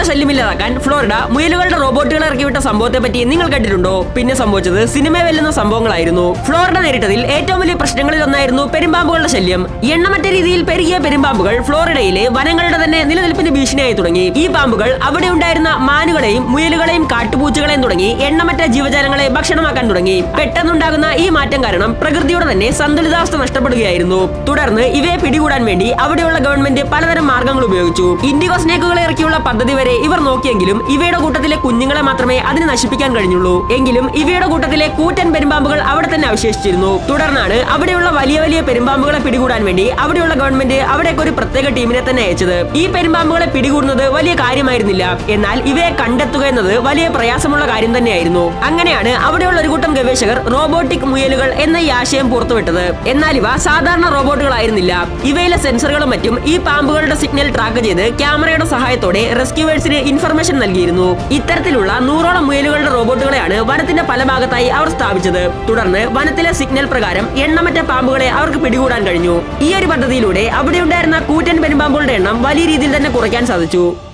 പെരുമ്പാമ്പുകളുടെ ശല്യമില്ലാതാക്കാൻ Florida മുയലുകളുടെ റോബോട്ടുകൾ ഇറക്കിവിട്ട സംഭവത്തെ പറ്റി നിങ്ങൾ കേട്ടിട്ടുണ്ടോ? പിന്നെ സംഭവിച്ചത് സിനിമ വെല്ലുന്ന സംഭവങ്ങളായിരുന്നു. ഫ്ലോറിഡ നേരിട്ടതിൽ ഏറ്റവും വലിയ പ്രശ്നങ്ങളിൽ ഒന്നായിരുന്നു പെരുമ്പാമ്പുകളുടെ ശല്യം. എണ്ണമറ്റ രീതിയിൽ പെരുകിയ പെരുമ്പാമ്പുകൾ ഫ്ലോറിഡയിലെ വനങ്ങളുടെ തന്നെ നിലനിൽപ്പിന് ഭീഷണിയായി തുടങ്ങി. ഈ പാമ്പുകൾ അവിടെ ഉണ്ടായിരുന്ന മാനുകളെയും മുയലുകളെയും കാട്ടുപൂച്ചകളെയും തുടങ്ങി എണ്ണമറ്റ ജീവജാലങ്ങളെ ഭക്ഷണമാക്കാൻ തുടങ്ങി. പെട്ടെന്നുണ്ടാകുന്ന ഈ മാറ്റം കാരണം പ്രകൃതിയുടെ തന്നെ സന്തുലിതാവസ്ഥ നഷ്ടപ്പെടുകയായിരുന്നു. തുടർന്ന് ഇവയെ പിടികൂടാൻ വേണ്ടി അവിടെയുള്ള ഗവൺമെന്റ് പലതരം മാർഗങ്ങൾ ഉപയോഗിച്ചു. ഇൻഡിഗോ സ്നേക്കുകളെ ഇറക്കിയുള്ള പദ്ധതി വരെ ഇവർ നോക്കിയെങ്കിലും ഇവയുടെ കൂട്ടത്തിലെ കുഞ്ഞുങ്ങളെ മാത്രമേ അതിന് നശിപ്പിക്കാൻ കഴിഞ്ഞുള്ളൂ. എങ്കിലും ഇവയുടെ കൂട്ടത്തിലെ കൂറ്റൻ പെരുമ്പാമ്പുകൾ അവിടെ തന്നെ അവശേഷിച്ചിരുന്നു. തുടർന്നാണ് അവിടെയുള്ള വലിയ വലിയ പെരുമ്പാമ്പുകളെ പിടികൂടാൻ വേണ്ടി അവിടെയുള്ള ഗവൺമെന്റ് അവിടേക്ക് ഒരു പ്രത്യേക ടീമിനെ തന്നെ അയച്ചത്. ഈ പെരുമ്പാമ്പുകളെ പിടികൂടുന്നത് വലിയ കാര്യമായിരുന്നില്ല. എന്നാൽ ഇവയെ കണ്ടെത്തുക എന്നത് വലിയ പ്രയാസമുള്ള കാര്യം തന്നെയായിരുന്നു. അങ്ങനെയാണ് അവിടെയുള്ള ഒരു കൂട്ടം ഗവേഷകർ റോബോട്ടിക് മുയലുകൾ എന്ന ഈ ആശയം പുറത്തുവിട്ടത്. എന്നാൽ ഇവ സാധാരണ റോബോട്ടുകളായിരുന്നില്ല. ഇവയിലെ സെൻസറുകളും മറ്റും ഈ പാമ്പുകളുടെ സിഗ്നൽ ട്രാക്ക് ചെയ്ത് ക്യാമറയുടെ സഹായത്തോടെ റെസ്ക്യൂവേഴ്സിന് ഇൻഫർമേഷൻ നൽകിയിരുന്നു. ഇത്തരത്തിലുള്ള നൂറോളം മുയലുകളുടെ റോബോട്ടുകളെയാണ് വനത്തിന്റെ പല ഭാഗത്തായി അവർ സ്ഥാപിച്ചത്. തുടർന്ന് വനത്തിലെ സിഗ്നൽ പ്രകാരം എണ്ണമറ്റ പാമ്പുകളെ അവർക്ക് പിടികൂടാൻ കഴിഞ്ഞു. ഈ ഒരു പദ്ധതിയിലൂടെ അവിടെ ഉണ്ടായിരുന്ന കൂറ്റൻ പെരുമ്പാമ്പുകളുടെ എണ്ണം വലിയ രീതിയിൽ തന്നെ കുറയ്ക്കാൻ സാധിച്ചു.